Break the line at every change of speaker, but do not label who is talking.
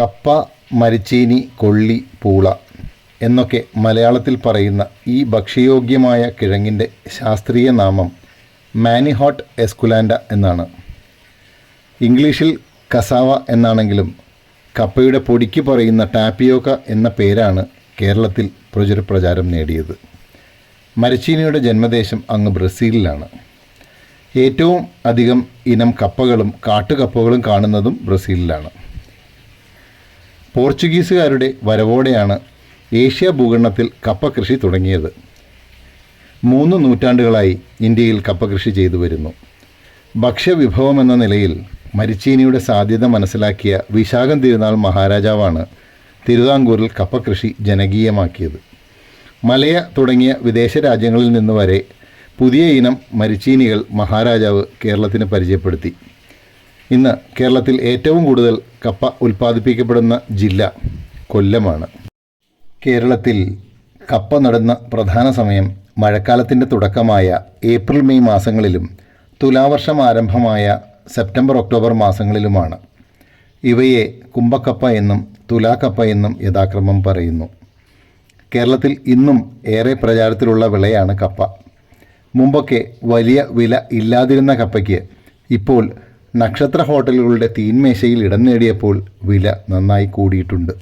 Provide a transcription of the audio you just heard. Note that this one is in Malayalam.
കപ്പ മരിച്ചീനി കൊള്ളി പൂള എന്നൊക്കെ മലയാളത്തിൽ പറയുന്ന ഈ ഭക്ഷ്യയോഗ്യമായ കിഴങ്ങിന്റെ ശാസ്ത്രീയ നാമം മാനിഹോട്ട് എസ്കുലാൻഡ എന്നാണ്. ഇംഗ്ലീഷിൽ കസാവ എന്നാണെങ്കിലും കപ്പയുടെ പൊടിക്ക് പറയുന്ന ടാപ്പിയോക്ക എന്ന പേരാണ് കേരളത്തിൽ പ്രചുരപ്രചാരം നേടിയത്. മരച്ചീനിയുടെ ജന്മദേശം അങ്ങ് ബ്രസീലിലാണ്. ഏറ്റവും അധികം ഇനം കപ്പകളും കാട്ടുകപ്പകളും കാണുന്നതും ബ്രസീലിലാണ്. പോർച്ചുഗീസുകാരുടെ വരവോടെയാണ് ഏഷ്യ ഭൂഖണ്ഡത്തിൽ കപ്പ കൃഷി തുടങ്ങിയത്. മൂന്ന് നൂറ്റാണ്ടുകളായി ഇന്ത്യയിൽ കപ്പ കൃഷി ചെയ്തു വരുന്നു. ഭക്ഷ്യവിഭവം എന്ന നിലയിൽ മരിച്ചീനിയുടെ സാധ്യത മനസ്സിലാക്കിയ വിശാഖം തിരുനാൾ മഹാരാജാവാണ് തിരുവിതാംകൂറിൽ കപ്പ കൃഷി ജനകീയമാക്കിയത്. മലയ തുടങ്ങിയ വിദേശ രാജ്യങ്ങളിൽ നിന്ന് വരെ പുതിയ ഇനം മരിച്ചീനികൾ മഹാരാജാവ് കേരളത്തിന് പരിചയപ്പെടുത്തി. ഇന്ന് കേരളത്തിൽ ഏറ്റവും കൂടുതൽ കപ്പ ഉൽപ്പാദിപ്പിക്കപ്പെടുന്ന ജില്ല കൊല്ലമാണ്. കേരളത്തിൽ കപ്പ നടുന്ന പ്രധാന സമയം മഴക്കാലത്തിന്റെ തുടക്കമായ ഏപ്രിൽ മെയ് മാസങ്ങളിലും തുലാവർഷം ആരംഭമായ സെപ്റ്റംബർ ഒക്ടോബർ മാസങ്ങളിലുമാണ്. ഇവയെ കുംഭക്കപ്പ എന്നും തുലാക്കപ്പ എന്നും യഥാക്രമം പറയുന്നു. കേരളത്തിൽ ഇന്നും ഏറെ പ്രചാരത്തിലുള്ള വിളയാണ് കപ്പ. മുമ്പൊക്കെ വലിയ വില ഇല്ലാതിരുന്ന കപ്പയ്ക്ക് ഇപ്പോൾ നക്ഷത്ര ഹോട്ടലുകളുടെ തീൻമേശയിൽ ഇടം നേടിയപ്പോൾ വില നന്നായി കൂടിയിട്ടുണ്ട്.